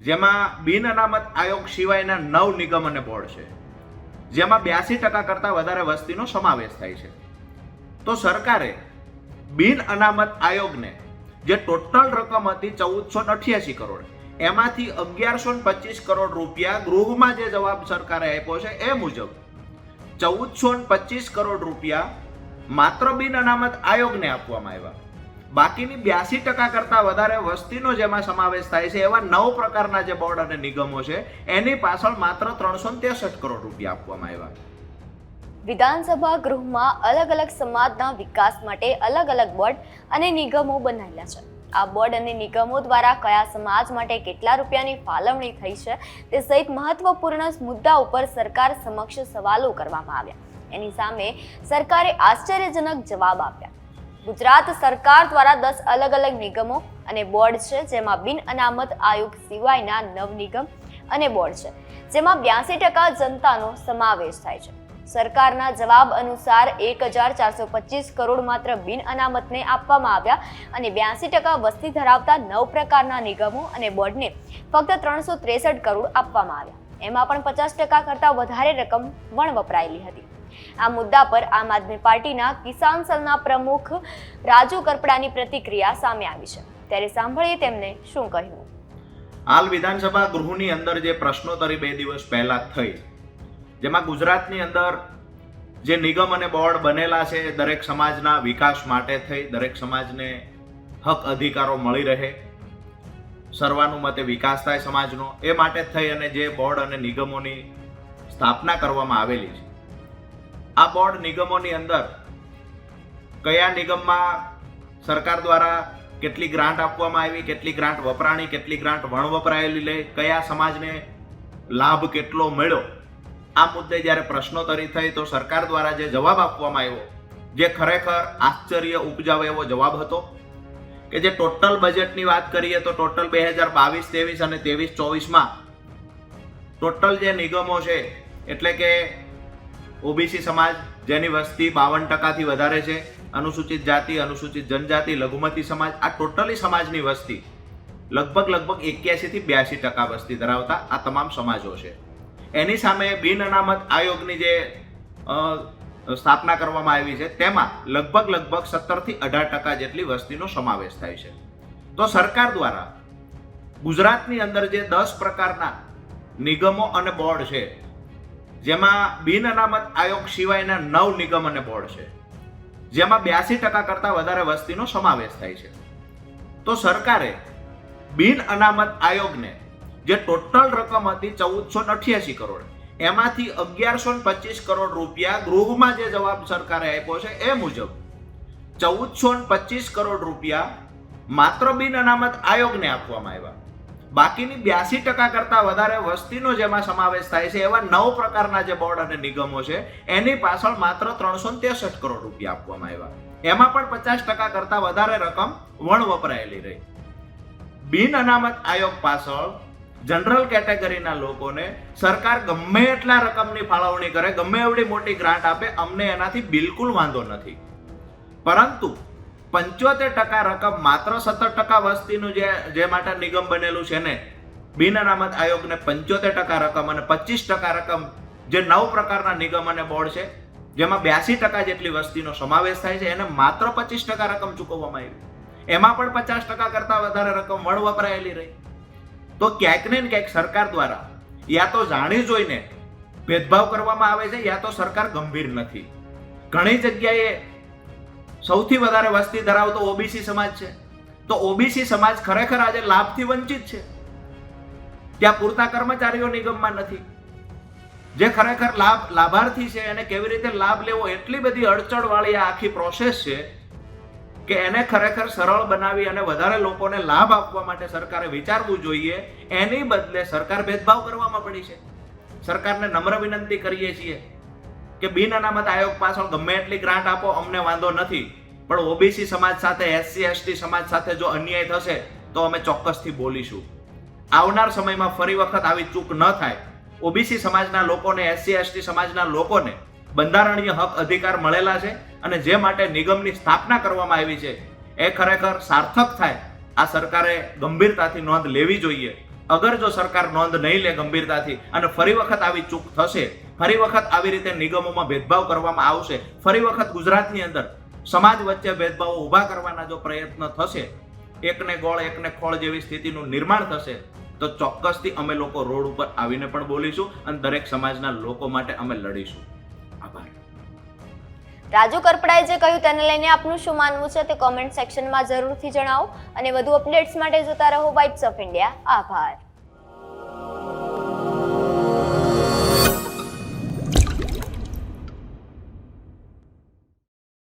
જેમાં બિન અનામત આયોગ સિવાયના નવ નિગમ અને બોર્ડ છે. જેમાં બ્યાસી ટકા કરતાં વધારે વસ્તીનો સમાવેશ થાય છે. તો સરકારે બિન અનામત આયોગને જે ટોટલ રકમ હતી ચૌદસો અઠ્યાસી કરોડ, એમાંથી અગિયારસો પચીસ કરોડ રૂપિયા ગૃહમાં જે જવાબ સરકારે આપ્યો છે એ મુજબ, ચૌદસો પચીસ કરોડ રૂપિયા માત્ર બિન અનામત આયોગને આપવામાં આવ્યા. બાકીની બ્યાસી ટકા કરતાં વધારે વસ્તીનો જેમાં સમાવેશ થાય છે એવા નવ પ્રકારના જે બોર્ડ અને નિગમો છે, એની પાછળ માત્ર ત્રણસો ત્રેસઠ કરોડ રૂપિયા આપવામાં આવ્યા. વિધાનસભા ગૃહમાં અલગ અલગ સમાજના વિકાસ માટે અલગ અલગ બોર્ડ અને નિગમો બનાવેલા છે. આ બોર્ડ અને નિગમો દ્વારા કયા સમાજ માટે કેટલા રૂપિયાની ફાળવણી થઈ છે, તે સહિત મહત્વપૂર્ણ મુદ્દા ઉપર સરકાર સમક્ષ સવાલો કરવામાં આવ્યા. એની સામે સરકારે આશ્ચર્યજનક જવાબ આપ્યા. ગુજરાત સરકાર દ્વારા દસ અલગ અલગ નિગમો અને બોર્ડ છે, જેમાં બિન અનામત આયોગ સિવાયના નવ નિગમ અને બોર્ડ છે, જેમાં બ્યાસી ટકા જનતાનો સમાવેશ થાય છે. સરકારના જવાબ અનુસાર એક હજાર ચારસો પચીસ કરોડ માત્ર બિન અનામતને આપવામાં આવ્યા અને બ્યાસી ટકા વસ્તી ધરાવતા નવ પ્રકારના નિગમો અને બોર્ડને ફક્ત ત્રણસો ત્રેસઠ કરોડ આપવામાં આવ્યા. એમાં પણ પચાસ ટકા કરતાં વધારે રકમ વણ વપરાયેલી હતી. આ મુદ્દા પર આમ આદમી પાર્ટીના કિસાન સેલના પ્રમુખ રાજુ કરપડાની પ્રતિક્રિયા સામે આવી છે. ત્યારે સાંભળીએ તેમને શું કહ્યું. હાલ વિધાનસભા ગૃહની અંદર જે પ્રશ્નોત્તરી બે દિવસ પહેલા થઈ, જેમાં ગુજરાતની અંદર જે નિગમ અને બોર્ડ બનેલા છે દરેક સમાજના વિકાસ માટે થઈ, દરેક સમાજને હક અધિકારો મળી રહે, સર્વાનુમતે વિકાસ થાય સમાજનો, એ માટે થઈ અને જે બોર્ડ અને નિગમોની સ્થાપના કરવામાં આવેલી છે આ બોર્ડ નિગમોની અંદર કયા નિગમમાં સરકાર દ્વારા કેટલી ગ્રાન્ટ આપવામાં આવી, કેટલી ગ્રાન્ટ વપરાણી, કેટલી ગ્રાન્ટ વણ વપરાયેલી લે, કયા સમાજને લાભ કેટલો મળ્યો? આ મુદ્દે જ્યારે પ્રશ્નોત્તરી થઈ તો સરકાર દ્વારા જે જવાબ આપવામાં આવ્યો, જે ખરેખર આશ્ચર્ય ઉપજાવે એવો જવાબ હતો કે જે ટોટલ બજેટની વાત કરીએ તો ટોટલ બે હજાર બાવીસ, ત્રેવીસ અને ત્રેવીસ ચોવીસમાં ટોટલ જે નિગમો છે, એટલે કે ઓબીસી સમાજ, જેની વસ્તી બાવન ટકાથી વધારે છે, અનુસૂચિત જાતિ, અનુસૂચિત જનજાતિ, લઘુમતી સમાજ, આ ટોટલી સમાજની વસ્તી લગભગ લગભગ એક્યાસીથી બ્યાસી ટકા વસ્તી ધરાવતા આ તમામ સમાજો છે. એની સામે બિન અનામત આયોગની જે સ્થાપના કરવામાં આવી છે, તેમાં લગભગ લગભગ સત્તરથી અઢાર ટકા જેટલી વસ્તીનો સમાવેશ થાય છે. તો સરકાર દ્વારા ગુજરાતની અંદર જે દસ પ્રકારના નિગમો અને બોર્ડ છે જેમાં બિન અનામત આયોગ સિવાયના નવ નિગમ અને બોર્ડ છે. જેમાં બ્યાસી ટકા કરતાં વધારે વસ્તીનો સમાવેશ થાય છે. તો સરકારે બિન અનામત આયોગને જે ટોટલ રકમ હતી ચૌદસો અઠ્યાસી કરોડ, એમાંથી અગિયારસો પચીસ કરોડ રૂપિયા ગૃહમાં જે જવાબ સરકારે આપ્યો છે એ મુજબ ચૌદસો પચીસ કરોડ રૂપિયા માત્ર બિન અનામત આયોગને આપવામાં આવ્યા. બાકીની બ્યાસી ટકા કરતાં વધારે વસ્તીનો જેમાં સમાવેશ થાય છે. એવા નવ પ્રકારના જે બોર્ડ અને નિગમો છે, એની પાછળ માત્ર ત્રણસો ત્રેસઠ કરોડ રૂપિયા આપવામાં આવ્યા. એમાં પણ પચાસ ટકા કરતાં વધારે રકમ વણ વપરાયેલી રહી. બિન અનામત આયોગ પાછળ જનરલ કેટેગરીના લોકોને સરકાર ગમે એટલા રકમની ફાળવણી કરે, ગમે એવડી મોટી ગ્રાન્ટ આપે, અમને એનાથી બિલકુલ વાંધો નથી. પરંતુ પંચોતેર ટકા રકમ માત્ર સત્તર ટકા વસ્તીનું જે જે માટે નિગમ બનેલું છે ને, બિન અનામત આયોગને પંચોતેર ટકા રકમ અને પચીસ ટકા રકમ જે નવ પ્રકારના નિગમ અને બોર્ડ છે, જેમાં બ્યાસી ટકા જેટલી વસ્તીનો સમાવેશ થાય છે, એને માત્ર પચીસ ટકા રકમ ચૂકવવામાં આવી. એમાં પણ પચાસ ટકા કરતાં વધારે રકમ વળ વપરાયેલી રહી. તો ક્યાંક ને ક્યાંક સરકાર દ્વારા યા તો જાણી જોઈને ભેદભાવ કરવામાં આવે છે, યા તો સરકાર ગંભીર નથી. ઘણી જગ્યાએ સૌથી વધારે વસ્તી ધરાવતો ઓબીસી સમાજ છે. તો ઓબીસી સમાજ ખરેખર આજે લાભથી વંચિત છે. ત્યાં પૂરતા કર્મચારીઓ નિગમમાં નથી. જે ખરેખર લાભ, લાભાર્થી છે એને કેવી રીતે લાભ લેવો એટલી બધી અડચણવાળી આ આખી પ્રોસેસ છે કે એને ખરેખર સરળ બનાવી અને વધારે લોકોને લાભ આપવા માટે સરકારે વિચારવું જોઈએ. એની બદલે સરકાર ભેદભાવ કરવામાં પડી છે. સરકારને નમ્ર વિનંતી કરીએ છીએ. કે બિન અનામત આયોગ પાછળ ગમે એટલી ગ્રાન્ટ આપો, અમને વાંધો નથી. પણ ઓબીસી સમાજ સાથે, એસસી, એસટી સમાજ સાથે જો અન્યાય થશે, તો અમે ચોક્કસથી બોલીશું. આવનાર સમયમાં ફરી વખત આવી ચૂક ન થાય. ઓબીસી સમાજના લોકોને, એસસી, એસટી સમાજના લોકોને બંધારણીય હક અધિકાર મળેલા છે અને જે માટે નિગમની સ્થાપના કરવામાં આવી છે, એ ખરેખર સાર્થક થાય. આ સરકારે ગંભીરતાથી નોંધ લેવી જોઈએ. અગર જો સરકાર નોંધ નહીં લે ગંભીરતાથી અને ફરી વખત આવી ચૂક થશે, ફરી વખત આવી રીતે નિગમોમાં ભેદભાવ કરવામાં આવશે, ફરી વખત ગુજરાતની અંદર સમાજ વચ્ચે ભેદભાવો ઊભા કરવાના જો પ્રયત્ન થશે, એકને ગોળ, એકને ખોળ જેવી સ્થિતિનું નિર્માણ થશે, તો ચોક્કસથી અમે લોકો રોડ ઉપર આવીને પણ બોલીશું અને દરેક સમાજના લોકો માટે અમે લડીશું. રાજુ કરપડાએ જે કહ્યું તેને લઈને આપનું શું માનવું છે તે કોમેન્ટ સેક્શનમાં જરૂરથી જણાવો અને વધુ અપડેટ્સ માટે જોતા રહો વાઇબ્સ ઓફ ઇન્ડિયા આભાર.